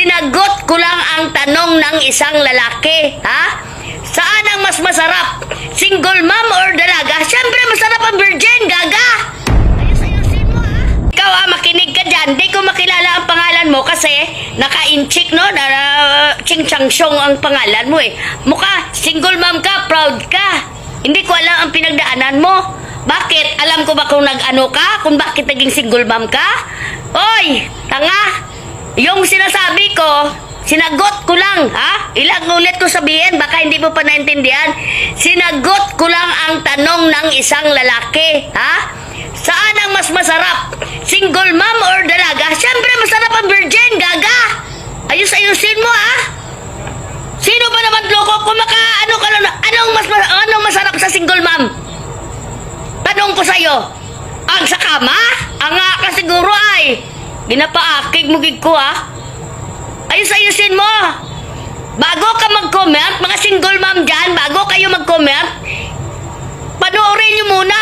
Sinagot ko lang ang tanong ng isang lalaki, ha? Saan ang mas masarap? Single mom or dalaga? Siyempre, masarap ang virgin, gaga! Ayos-ayusin mo, ha? Ikaw, ha, makinig ka dyan. Di ko makilala ang pangalan mo kasi naka-inchik, no? Na, ching chang syong ang pangalan mo, eh. Mukha, single mom ka, proud ka. Hindi ko alam ang pinagdaanan mo. Bakit? Alam ko ba kung nag-ano ka? Kung bakit naging single mom ka? Oy, tanga! Yung sinasabi ko, sinagot ko lang, ha? Ilang ulit ko sabihin, baka hindi mo pa naintindihan. Sinagot ko lang ang tanong ng isang lalaki, ha? Saan ang mas masarap? Single mom or dalaga? Siyempre, masarap ang virgin, gaga! Ayos-ayusin mo, ha? Sino ba naman loko kung maka ano ka lang, anong mas anong masarap sa single mom? Tanong ko sa'yo, ang sa kama? Ang nga ka siguro ay, ginapaakig mo gig ko ha? Ayos-ayusin mo! Bago ka mag-comment, mga single mom dyan, bago kayo mag-comment, panoorin nyo muna.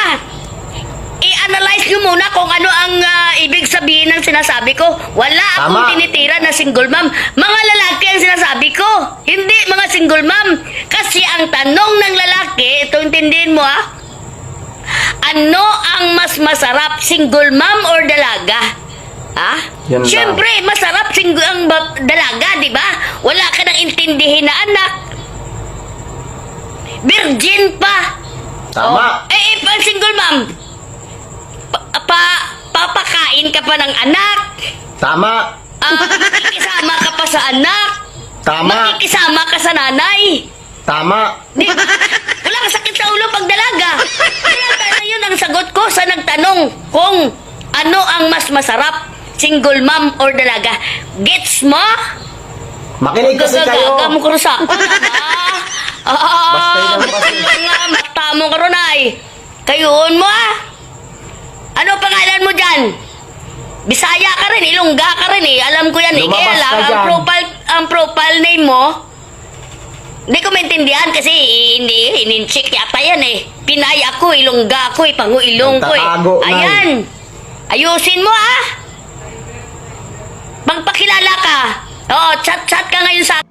I-analyze nyo muna kung ano ang ah, ibig sabihin ng sinasabi ko. Wala akong Tama. tinitira na single mom. Mga lalaki ang sinasabi ko. Hindi mga single mom. Kasi ang tanong ng lalaki, ito intindihin mo ah, ano ang mas masarap, single mom or dalaga? Ha? Yan lang. Siyempre, masarap single ang dalaga, di ba? Wala ka nang intindihin na anak. Virgin pa. Tama. Oh, eh, eh, pag single mom, pa, pa, papakain ka pa ng anak. Tama. Ah, makikisama ka pa sa anak. Tama. Makikisama ka sa nanay. Tama. Di ba? Wala ka sakit sa ulo pag dalaga. Kaya tayo yun ang sagot ko sa nagtanong kung ano ang mas masarap, single mom or dalaga. Gets mo? Makinig kasi kayo. Gagaga mo ko sa ako. Ah, Basta yun ang kasi. wala nga, mata mo karon ay. Kayoon mo ah. Ano pangalan mo dyan? Bisaya ka rin, Ilongga ka rin eh. Alam ko yan eh. Lumabas Kaya lang, ka ang dyan. profile, ang profile name mo, hindi ko maintindihan kasi eh, hindi, ininchik yata yan eh. Pinay ako, Ilongga ako eh, pangu ilong ko eh. Nagtatago eh. Ayan. Ayusin mo ah. Magpakilala ka. Oo, chat-chat ka ngayon sa